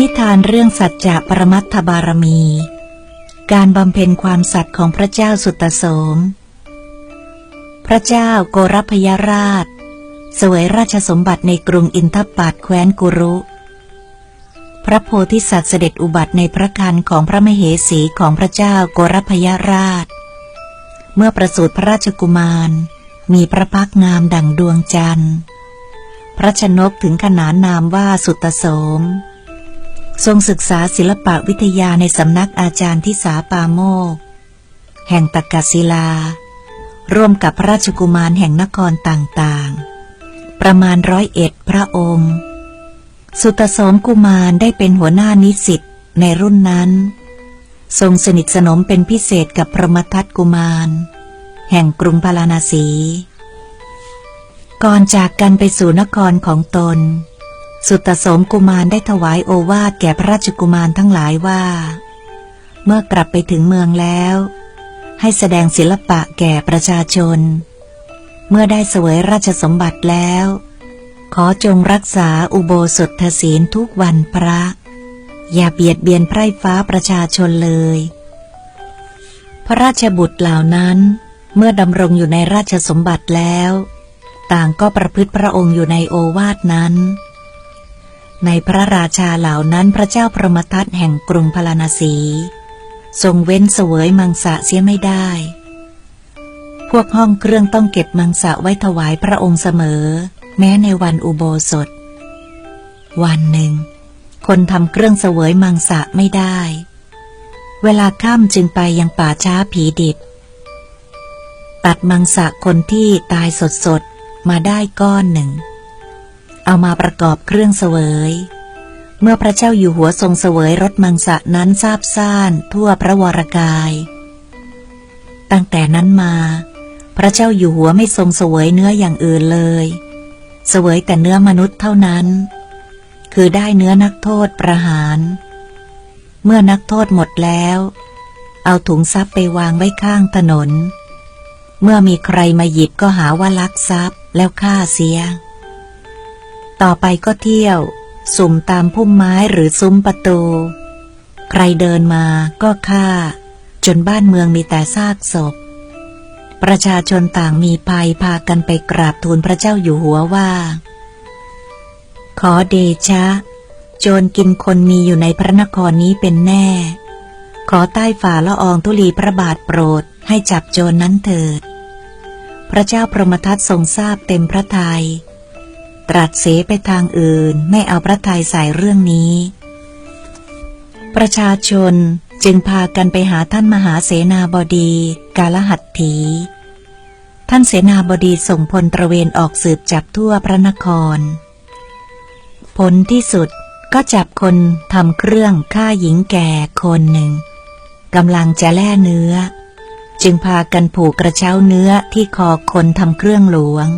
นิทานเรื่องสัจจะปรมัตถบารมี การบำเพ็ญความสัตย์ของพระเจ้าสุตโสม พระเจ้าโกรพยราช สวยราชสมบัติในกรุงอินทปัตแคว้นกุรุ พระโพธิสัตว์เสด็จอุบัติในพระคันของพระมเหสีของพระเจ้าโกรพยราช เมื่อประสูติพระราชกุมาร มีพระพักงามดั่งดวงจันทร์ พระชนกถึงขนานนามว่าสุตโสม ทรงศึกษาศิลปะวิทยาในสำนักอาจารย์ทิสาปาโมก แห่งตกกศิลา ร่วมกับพระราชกุมารแห่งนครต่างๆ ประมาณร้อยเอ็ดพระองค์ สุตโสมกุมารได้เป็นหัวหน้านิสิตในรุ่นนั้น ทรงสนิทสนมเป็นพิเศษกับพระมทัตกุมาร แห่งกรุงพาราณสี ก่อนจากกันไปสู่นครของตน สุตโสมกุมารได้ถวายโอวาทแก่พระราชกุมารทั้งหลายว่า เมื่อกลับไปถึงเมืองแล้ว ให้แสดงศิลปะแก่ประชาชน เมื่อได้เสวยราชสมบัติแล้ว ขอจงรักษาอุโบสถศีลทุกวันพระ อย่าเบียดเบียนไพร่ฟ้าประชาชนเลย พระราชบุตรเหล่านั้น เมื่อดำรงอยู่ในราชสมบัติแล้ว ต่างก็ประพฤติพระองค์อยู่ในโอวาทนั้น ในพระราชาเหล่านั้นพระเจ้าพรหมทัตแห่งกรุงพาราณสี ทรงเว้นเสวยมังสะเสียไม่ได้ พวกห้องเครื่องต้องเก็บมังสะไว้ถวายพระองค์เสมอ แม้ในวันอุโบสถ วันหนึ่ง คนทำเครื่องเสวยมังสะไม่ได้ เวลาค่ำจึงไปยังป่าช้าผีดิบ ตัดมังสะคนที่ตายสดๆ มาได้ก้อนหนึ่ง เอามาประกอบเครื่องเสวย เมื่อพระเจ้าอยู่หัวทรงเสวยรสมังสะนั้นซาบซ่านทั่วพระวรกาย ตั้งแต่นั้นมา พระเจ้าอยู่หัวไม่ทรงเสวยเนื้ออย่างอื่นเลย เสวยแต่เนื้อมนุษย์เท่านั้น คือได้เนื้อนักโทษประหาร เมื่อนักโทษหมดแล้ว เอาถุงทรัพย์ไปวางไว้ข้างถนน เมื่อมีใครมาหยิบก็หาว่าลักทรัพย์แล้วฆ่าเสีย ต่อไปก็เที่ยว สุ่มตามพุ่มไม้หรือซุ้มประตู ใครเดินมาก็ฆ่า จนบ้านเมืองมีแต่ซากศพ ประชาชนต่างมีภัยพากันไปกราบทูลพระเจ้าอยู่หัวว่า ขอเดชะ โจรกินคนมีอยู่ในพระนครนี้เป็นแน่ ขอใต้ฝ่าละอองธุลีพระบาทโปรดให้จับโจรนนั้นเถิด พระเจ้าพรหมทัตทรงทราบเต็มพระทยัย ตรัสเสไปทางอื่นไม่เอาพระทัยใส่เรื่องนี้ ประชาชนจึงพากันไปหาท่านมหาเสนาบดี กาลหัตถี ท่านเสนาบดีส่งพลตระเวนออกสืบจับทั่วพระนคร ผลที่สุดก็จับคนทำเครื่องฆ่าหญิงแก่คนหนึ่งกำลังจะแล่เนื้อ จึงพากันผูกกระเช้าเนื้อที่คอคนทำเครื่องหลวง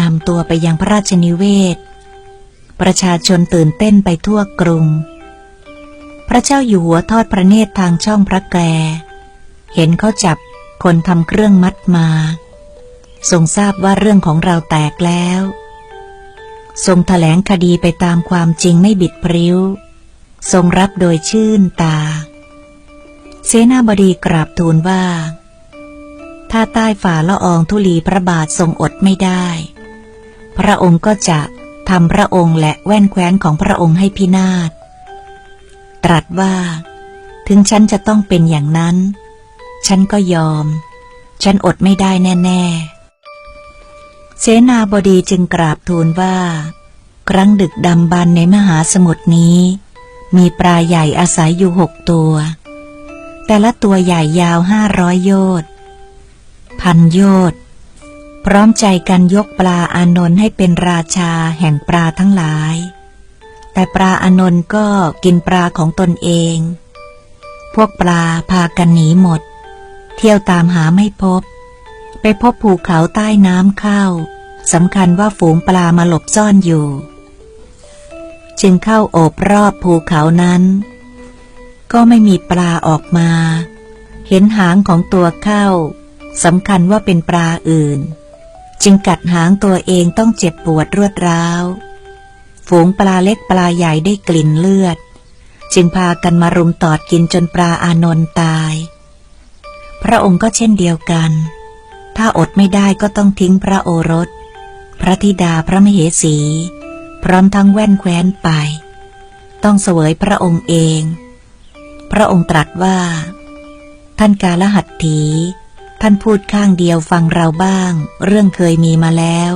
นำตัวไปยังพระราชนิเวศ ประชาชนตื่นเต้นไปทั่วกรุง พระเจ้าอยู่หัวทอดพระเนตรทางช่องพระแกรเห็นเขาจับคนทำเครื่องมัดมาทรงทราบว่าเรื่องของเราแตกแล้ว ทรงถแถลงคดีไปตามความจริงไม่บิดพริ้ว ทรงรับโดยชื่นตา เสนาบดีกราบทูลว่า ถ้าใต้ฝ่าละอองธุลีพระบาททรงอดไม่ได้ พระองค์ก็จะทำพระองค์และแว่นแคว้นของพระองค์ให้พินาศ ตรัสว่า ถึงฉันจะต้องเป็นอย่างนั้น ฉันก็ยอม ฉันอดไม่ได้แน่ ๆ เสนาบดีจึงกราบทูลว่า ครั้งดึกดำบรรในมหาสมุทรนี้ มีปลาใหญ่อาศัยอยู่หกตัว แต่ละตัวใหญ่ยาวห้าร้อยโยชน์พันโยชน์ พร้อมใจกันยกปลาอานนท์ให้เป็นราชาแห่งปลาทั้งหลาย แต่ปลาอานนท์ก็กินปลาของตนเอง พวกปลาพากันหนีหมด เที่ยวตามหาไม่พบ ไปพบภูเขาใต้น้ำเข้าสำคัญว่าฝูงปลามาหลบซ่อนอยู่ จึงเข้าโอบรอบภูเขานั้น ก็ไม่มีปลาออกมา เห็นหางของตัวเข้าสำคัญว่าเป็นปลาอื่น จึงกัดหางตัวเองต้องเจ็บปวดรวดร้าว ฝูงปลาเล็กปลาใหญ่ได้กลิ่นเลือด จึงพากันมารุมตอดกินจนปลาอานนท์ตาย พระองค์ก็เช่นเดียวกัน ถ้าอดไม่ได้ก็ต้องทิ้งพระโอรส พระธิดาพระมเหสี พร้อมทั้งแว่นแคว้นไป ต้องเสวยพระองค์เอง พระองค์ตรัสว่า ท่านกาลหัตถี ท่านพูดข้างเดียวฟังเราบ้าง เรื่องเคยมีมาแล้ว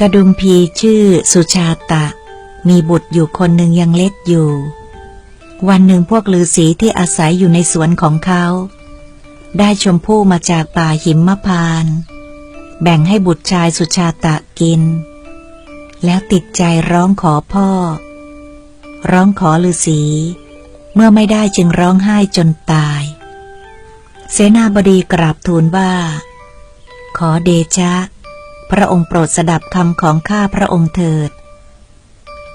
กระดุมพีชื่อสุชาตะ มีบุตรอยู่คนหนึ่งยังเล็กอยู่ วันหนึ่งพวกฤาษีที่อาศัยอยู่ในสวนของเขา ได้ชมพู่มาจากป่าหิมมพานต์แบ่งให้บุตรชายสุชาตะกิน แล้วติดใจร้องขอพ่อ ร้องขอฤาษี เมื่อไม่ได้จึงร้องไห้จนตาย เสนาบดีกราบทูลว่า ขอเดชะ พระองค์โปรดสดับคำของข้าพระองค์เถิด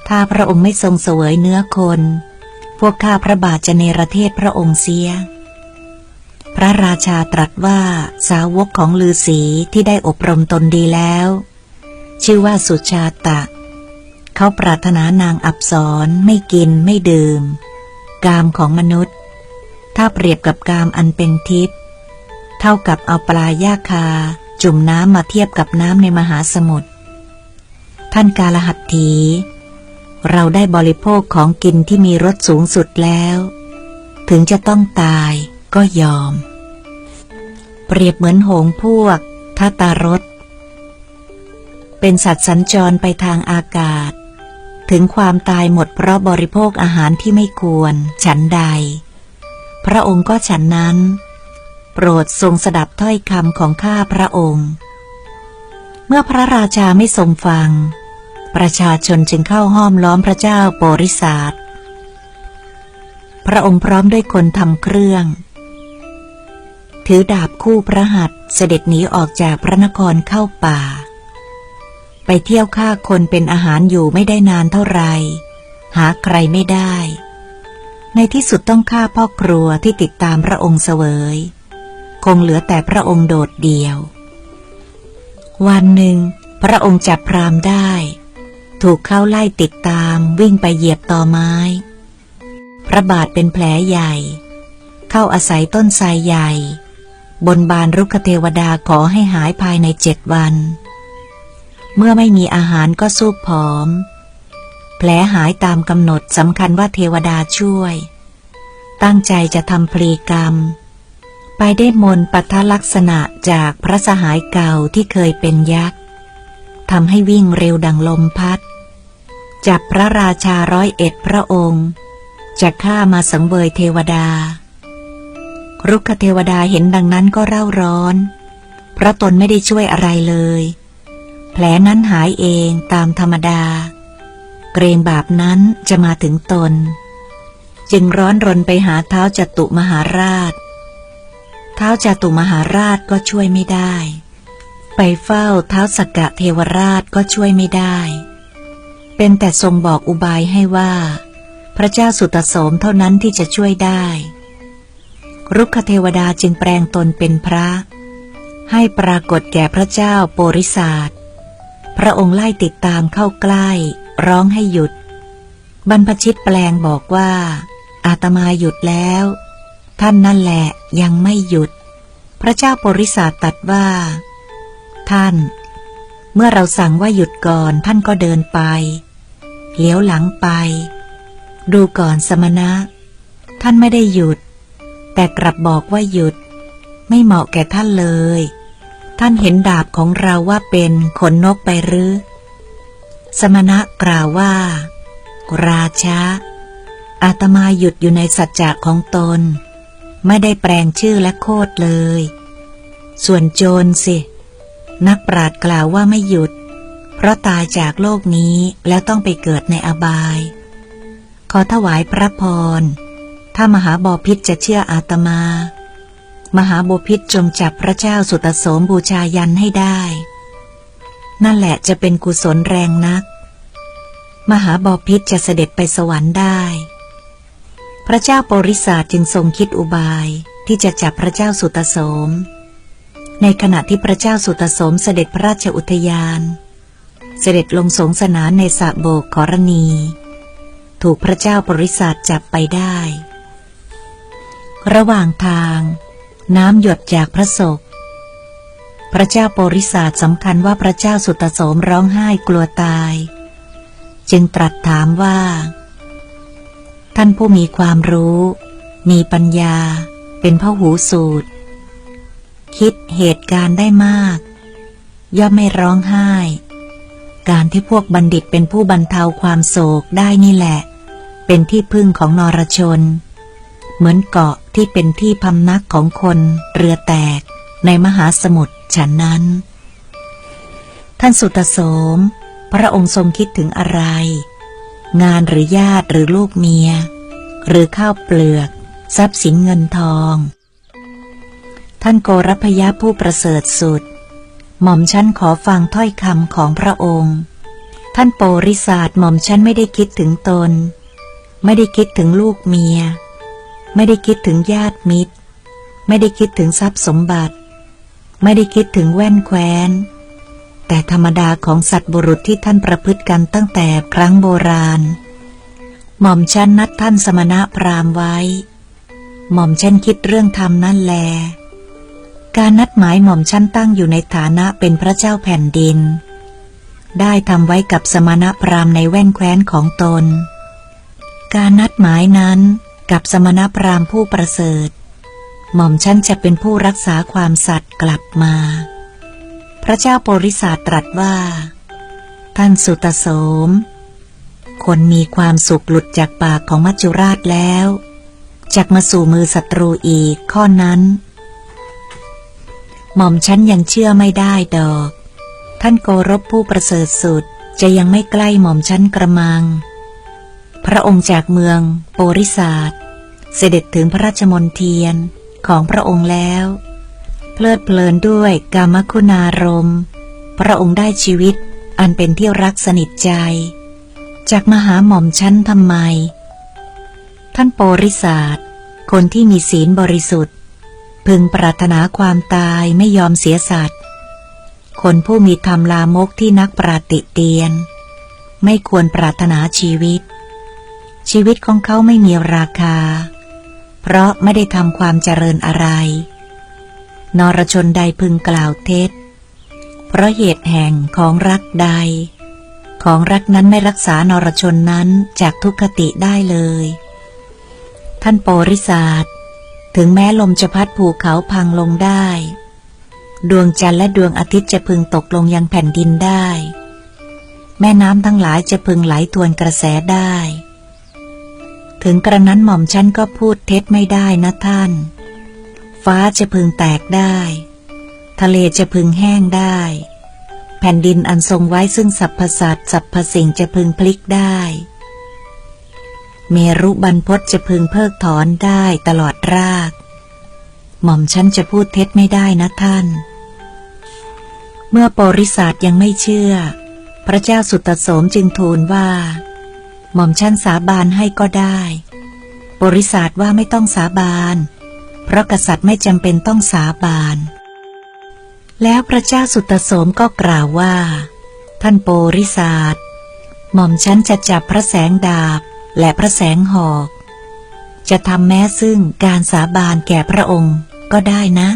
ถ้าพระองค์ไม่ทรงเสวยเนื้อคน พวกข้าพระบาทจะเนรเทศพระองค์เสีย พระราชาตรัสว่าสาวกของฤาษีที่ได้อบรมตนดีแล้ว ชื่อว่าสุชาตะ เขาปรารถนานางอับสรไม่กินไม่ดื่ม กามของมนุษย์ ถ้าเปรียบกับกามอันเป็นทิพย์เท่ากับเอาปลาย่าคา จุ่มน้ำมาเทียบกับน้ำในมหาสมุทรท่านกาลหัตถี เราได้บริโภคของกินที่มีรสสูงสุดแล้ว ถึงจะต้องตายก็ยอม เปรียบเหมือนหงพวกทัตารถเป็นสัตว์สัญจรไปทางอากาศ ถึงความตายหมดเพราะบริโภคอาหารที่ไม่ควร ฉันใด พระองค์ก็ฉันนั้น โปรดทรงสดับถ้อยคำของข้าพระองค์ เมื่อพระราชาไม่ทรงฟัง ประชาชนจึงเข้าห้อมล้อมพระเจ้าโปริศาสพระองค์พร้อมด้วยคนทำเครื่อง ถือดาบคู่พระหัตถ์เสด็จหนีออกจากพระนครเข้าป่า ไปเที่ยวฆ่าคนเป็นอาหารอยู่ไม่ได้นานเท่าไหร่หาใครไม่ได้ ในที่สุดต้องฆ่าพ่อครัวที่ติดตามพระองค์เสวย คงเหลือแต่พระองค์โดดเดี่ยว วันหนึ่ง พระองค์จับพรามได้ ถูกเข้าไล่ติดตามวิ่งไปเหยียบต่อไม้ พระบาทเป็นแผลใหญ่ เข้าอาศัยต้นไทรใหญ่ บนบานรุกขเทวดาขอให้หายภายในเจ็ดวัน เมื่อไม่มีอาหารก็สู้ผอม ลหายตามกำหนดสำคัญว่าเทวดาช่วย ตั้งใจจะทำพลีกรรม ไปได้มนต์ปัทลักษณะจากพระสหายเก่าที่เคยเป็นยักษ์ทำให้วิ่งเร็วดังลมพัด จับพระราชาร้อยเอ็ดพระองค์ จะฆ่ามาสังเวยเทวดา รุกขเทวดาเห็นดังนั้นก็เร่าร้อน เพราะตนไม่ได้ช่วยอะไรเลย แผลนั้นหายเองตามธรรมดา เกรงบาปนั้นจะมาถึงตน จึงร้อนรนไปหาเท้าจตุมหาราช เท้าจตุมหาราชก็ช่วยไม่ได้ ไปเฝ้าเท้าสกกะเทวราชก็ช่วยไม่ได้ เป็นแต่ทรงบอกอุบายให้ว่า พระเจ้าสุตโสมเท่านั้นที่จะช่วยได้ รุกขเทวดาจึงแปลงตนเป็นพระ ให้ปรากฏแก่พระเจ้าโปริศาสพระองค์ไล่ติดตามเข้าใกล้ ร้องให้หยุด บรรพชิตแปลงบอกว่า อาตมาหยุดแล้ว ท่านนั่นแหละยังไม่หยุด พระเจ้าปริศาตัดว่า ท่าน เมื่อเราสั่งว่าหยุดก่อนท่านก็เดินไป เลี้ยวหลังไป ดูก่อนสมณะ ท่านไม่ได้หยุด แต่กลับบอกว่าหยุด ไม่เหมาะแก่ท่านเลย ท่านเห็นดาบของเราว่าเป็นขนนกไปหรือ สมณะกล่าวว่า ราชาอาตมาหยุดอยู่ในสัจจะของตน ไม่ได้แปลงชื่อและโคดเลย ส่วนโจรสิ นักปราดกล่าวว่าไม่หยุด เพราะตายจากโลกนี้แล้วต้องไปเกิดในอบาย ขอถวายพระพร ถ้ามหาบอพิษจะเชื่ออาตมา มหาบพิษจงจับพระเจ้าสุตโสมบูชายันให้ได้ นั่นแหละจะเป็นกุศลแรงนัก มหาบอพิษจะเสด็จไปสวรรค์ได้ พระเจ้าโปริศาสจึงทรงคิดอุบายที่จะจับพระเจ้าสุตโสม ในขณะที่พระเจ้าสุตโสมเสด็จพระราชอุทยาน เสด็จลงสงสนานในสระโบกขรณี ถูกพระเจ้าบริษัทจับไปได้ ระหว่างทาง น้ำหยดจากพระศก พระเจ้าโปริศาสสำคัญว่าพระเจ้าสุตโสมร้องไห้กลัวตาย จึงตรัสถามว่า ท่านผู้มีความรู้ มีปัญญา เป็นพหูสูตร คิดเหตุการณ์ได้มาก ย่อมไม่ร้องไห้ การที่พวกบัณฑิตเป็นผู้บรรเทาความโศกได้นี่แหละ เป็นที่พึ่งของนรชน เหมือนเกาะที่เป็นที่พำนักของคนเรือแตกในมหาสมุทร ฉันนั้น ท่านสุตโสม พระองค์ทรงคิดถึงอะไร งานหรือญาติหรือลูกเมีย หรือข้าวเปลือก ทรัพย์สินเงินทอง ท่านโกรพยะผู้ประเสริฐสุด หม่อมฉันขอฟังถ้อยคำของพระองค์ ท่านโปริศาสหม่อมฉันไม่ได้คิดถึงตน ไม่ได้คิดถึงลูกเมีย ไม่ได้คิดถึงญาติมิตร ไม่ได้คิดถึงทรัพย์สมบัติ ไม่ได้คิดถึงแว่นแคว้น แต่ธรรมดาของสัตว์บุรุษที่ท่านประพฤติกันตั้งแต่ครั้งโบราณ หม่อมฉันนัดท่านสมณะพราหมณ์ไว้ หม่อมฉันคิดเรื่องธรรมนั่นแล การนัดหมายหม่อมฉันตั้งอยู่ในฐานะเป็นพระเจ้าแผ่นดิน ได้ทำไว้กับสมณะพราหมณ์ในแว่นแคว้นของตน การนัดหมายนั้นกับสมณพราหมณ์ผู้ประเสริฐ หม่อมฉันจะเป็นผู้รักษาความสัตย์กลับมา พระเจ้าโปริศาสตรัสว่า ท่านสุตโสม คนมีความสุขหลุดจากปากของมัจจุราชแล้วจากมาสู่มือศัตรูอีกข้อนั้น หม่อมฉันยังเชื่อไม่ได้ดอก ท่านโกรบผู้ประเสริฐสุดจะยังไม่ใกล้หม่อมฉันกระมัง พระองค์จากเมืองโปริศาสเสด็จถึงพระราชมนเทียน ของพระองค์แล้ว เพลิดเพลินด้วยกามคุณารมณ์พระองค์ได้ชีวิตอันเป็นที่รักสนิทใจ จากมหาหม่อมชั้นทำไม ท่านโปริศาสคนที่มีศีลบริสุทธิ์ พึงปรารถนาความตายไม่ยอมเสียสัตว์ คนผู้มีธรรมลามกที่นักปราติเตียน ไม่ควรปรารถนาชีวิต ชีวิตของเขาไม่มีราคา เพราะไม่ได้ทำความเจริญอะไร นรชนใดพึงกล่าวเท็จ เพราะเหตุแห่งของรักใด ของรักนั้นไม่รักษานรชนนั้นจากทุกขติได้เลย ท่านโปริศาสถึงแม้ลมจะพัดภูเขาพังลงได้ ดวงจันทร์และดวงอาทิตย์จะพึงตกลงยังแผ่นดินได้ แม่น้ำทั้งหลายจะพึงไหลทวนกระแสได้ ถึงกระนั้นหม่อมฉันก็พูดเท็จไม่ได้นะท่าน ฟ้าจะพึงแตกได้ ทะเลจะพึงแห้งได้ แผ่นดินอันทรงไว้ซึ่งสรรพสัตว์สรรพสิ่งจะพึงพลิกได้ เมรุบรรพตจะพึงเพิกถอนได้ตลอดราก หม่อมฉันจะพูดเท็จไม่ได้นะท่าน เมื่อปริศาสยังไม่เชื่อ พระเจ้าสุตโสมจึงทูลว่า หม่อมฉันสาบานให้ก็ได้ บริษัทว่าไม่ต้องสาบาน เพราะกษัตริย์ไม่จำเป็นต้องสาบาน แล้วพระเจ้าสุตโสมก็กล่าวว่า ท่านโปริศาสหม่อมฉันจะจับพระแสงดาบและพระแสงหอก จะทำแม้ซึ่งการสาบานแก่พระองค์ก็ได้นะ